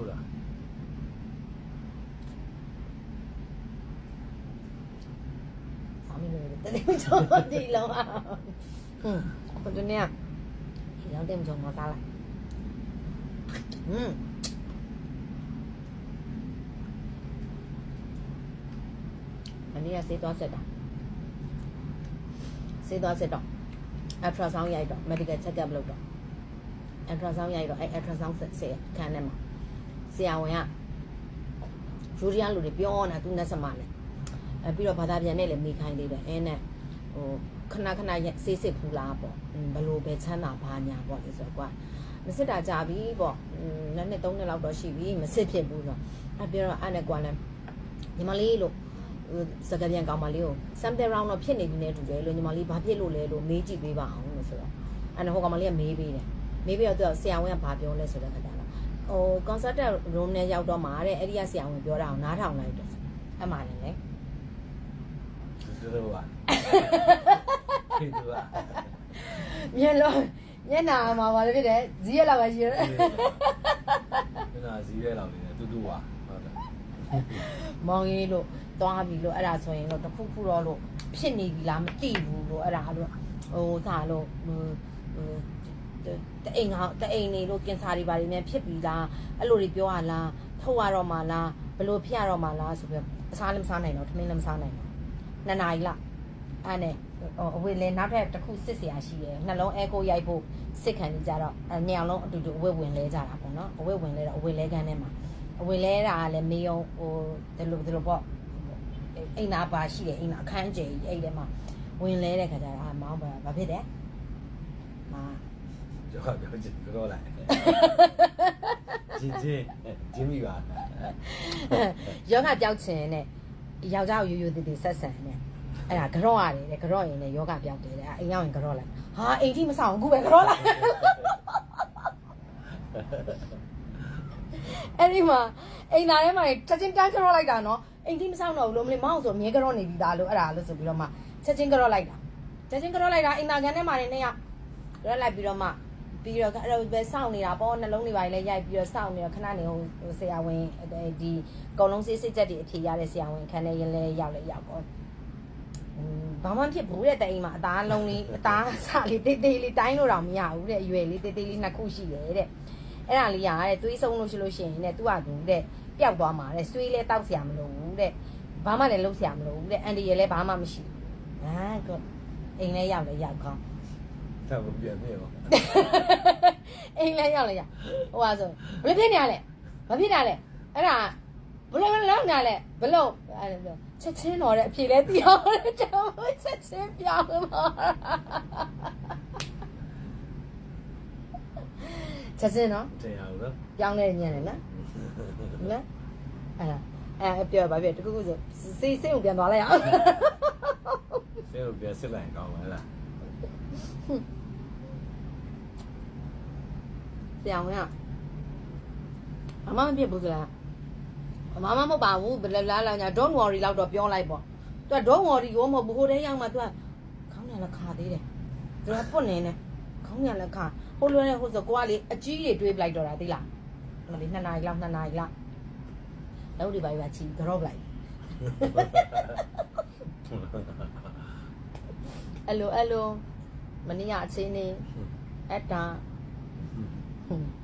ဆိုးတာဆောင်းမိလို့တတိယချုံဒီလုံးอ่ะဟွန်းဘယ်တနေ့ဒီလုံးတင်ချုံမစားလိုက်ဟွန်းအနည်းကစေးသွားဆက်တာစေးသွားဆက်တော့ ultrasound ရိုက်တော့ medical check up လုပ်တော့ ultrasound ရိုက်တော့အဲ ultrasound ဆက်ဆက်ခံနေမှာ ဆရာဝန်ကယူရီးယားလူတွေပြောနေတာသူနဲ့ဆက်မလဲအဲပြီးတော့ဘာသာပြန်နဲ့လည်းမိခိုင်းသေးတယ်အဲနဲ့ဟိုခဏခဏဆေးစစ်ဖူးလားပေါ့ဘလို့ပဲချမ်းသာဘာညာပေါ့လေဆိုတော့ကွာမစစ်တာကြပြီပေါ့နှစ်နှစ်သုံးနှစ်လောက်တော့ရှိပြီမစစ်ဖြစ်ဘူးဆိုတော့အဲပြောတော့အဲ့နဲ့ကွာလဲညီမလေးလို့စကားပြန်ကောင်းမလေးကို sample round တော့ဖြစ်နေပြီနဲ့တူတယ်လို့ညီမလေးဘာဖြစ်လို့လဲလို့မေးကြည့်ပေးပါအောင်လို့ဆိုတော့အဲ့နဲ့ဟိုကောင်မလေးကမေးပေးတယ်မေးပြီးတော့သူကဆရာဝန်ကဘာပြောလဲဆိုတော့ခါကြတော့ ဟို concert room နဲ့ရောက်တော့မှာတဲ့အဲ့ဒီကဆရာဝန်ပြောတာအောင်နားထောင်လိုက်တော့အမှန်တယ်လေတူတူပါတူတူပါမျက်လုံးမျက်နာမှာဘာလို့ဖြစ်တယ်ဇီးရလာပဲရှိတယ်မင်းကဇီးရဲလောက်နေတယ်တူတူပါဟုတ်တယ်မောင်ကြီးလို့သွားပြီလို့အဲ့ဒါဆိုရင်လို့တစ်ခုခုတော့လို့ဖြစ်နေပြီလားမသိဘူးလို့အဲ့ဒါလို့ဟိုစားလို့ဟိုဟို တအိမ်ကတအိမ်နေလို့ကင်ဆာတွေဘာတွေများဖြစ်ပြီလားအဲ့လိုတွေပြောရလားထုတ်ရတော့မှလားဘလို့ဖြစ်ရတော့မှလားဆိုပြီးအစားလည်းမစားနိုင်တော့ထမင်းလည်းမစားနိုင်တော့နှစ်နာရီလားအဲ့နဲ့ဟိုအဝေးလဲနောက်ထပ်တစ်ခုစစ်စရာရှိတယ်နှလုံးအဲကိုရိုက်ဖို့စစ်ခံနေကြတော့အဲ့ညောင်လုံးအတူတူအဝေးဝင်လဲကြတာပေါ့နော်အဝေးဝင်လဲတော့အဝေးလဲကန်းထဲမှာအဝင်လဲတာကလည်းမေးအောင်ဟိုဒီလိုဒီလိုပေါ့အိမ်နာပါရှိတယ်အိမ်နာအခန်းကျယ်ကြီးအဲ့ထဲမှာဝင်လဲတဲ့ခါကျတော့အာမောင်းပါဘာဖြစ်တယ်မာ ကြောက်ကြောက်ကြည့်ကြောလိုက်ဂျင်းဂျင်းဂျင်းမိပါယောဂပြောက်ချင်နဲ့ယောက်ျားကိုရိုးရိုးတည်တည်ဆက်ဆံနဲ့အဲ့ဒါကြော့ရတယ်တဲ့ကြော့ရင်လည်းယောဂပြောက်တယ်တဲ့အိမ်ရောက်ရင်ကြော့လိုက်ဟာအိမ်ကြီးမဆောင်ဘူးပဲကြော့လိုက်အဲ့ဒီမှာအိမ်သားထဲမှာချက်ချင်းတန်းကြော့လိုက်တာနော်အိမ်ကြီးမဆောင်တော့ဘူးလို့မလေးမောင်ဆိုမြဲကြော့နေပြီသားလို့အဲ့ဒါလို့ဆိုပြီးတော့မှချက်ချင်းကြော့လိုက်တာချက်ချင်းကြော့လိုက်တာအိမ်သားကန်ထဲမှာနေနေရကြော့လိုက်ပြီးတော့မှ ပြီးတော့အဲ့တော့ပဲစောင့်နေတာပေါ့နှလုံးတွေပါလေရိုက်ပြီးတော့စောင့်နေတော့ခဏနေဟိုဆရာဝန်ဒီအကုန်လုံးစိတ်စိတ်ချက်တွေအဖြေရတဲ့ဆရာဝန်ခန်းထဲရင်းလဲရောက်လဲရောက်ပေါ့ဘာမှဖြစ်ဘူးတဲ့တဲ့အိမ်မှာအသားလုံးလေးအသားဆလေးတေးသေးလေးတိုင်းလို့တော့မရဘူးတဲ့အရွယ်လေးတေးသေးလေးနှစ်ခုရှိတယ်တဲ့အဲ့ဒါလေးရတဲ့သွေးဆုံးလို့ရှိလို့ရှိရင်တဲ့သူ့ဟာသူတဲ့ပျောက်သွားမှာတဲ့ဆွေးလဲတောက်ဆရာမလို့ဘူးတဲ့ဘာမှလည်းလုပ်ဆရာမလို့ဘူးတဲ့အန်ဒီရယ်လည်းဘာမှမရှိဘူးဟာကောအိမ်လဲရောက်လဲရောက်ကောင်း တော့ပြန်မြေပါအိမ်လဲရောက်လဲရောက်ဟိုဟာဆိုဘယ်လိုဖြစ်နေရလဲမဖြစ်တာလဲအဲ့ဒါဘယ်လိုလဲလောက်နေလဲဘယ်လိုအဲ့လိုချက်ချင်းတော့တဲ့အဖြေလဲသိအောင်တဲ့ကျွန်တော်ချက်ချင်းပြောင်းမှာချက်ချင်းနော်တင်ရအောင်နော်ပြောင်းလဲညံ့တယ်နော်နော်အဲ့ဒါအဲ့ပြောပါပြတခုခုဆိုစိတ်စိတ်ကိုပြန်သွားလိုက်အောင်ဆဲကိုပြန်စစ်လိုက်ကောင်းပါလား ဆရာဝန်ကအမမဖြစ်ဘူးဆိုတာအမမမဟုတ်ပါဘူးဘယ်လာလာညာ don't worry လောက်တော့ပြောလိုက်ပေါ့သူက don't worry ကိုမဟုတ်ဘူးဟိုတည်းရောက်မှသူကခေါင်းညာလက်ခါသေးတယ်သူကပွတ်နေတယ်ခေါင်းညာလက်ခါဟိုလွယ်နေဟိုဆိုကိုကလေအကြီးတွေတွေးပလိုက်တော့တာသိလားမလေးနှစ်နာရီလောက်နှစ်နာရီလောက်လောက်ဒီပါပါချီကြော့ပလိုက်အဲ့လိုအဲ့လိုမနေ့ကအချင်းနေအတာ ဟွန်း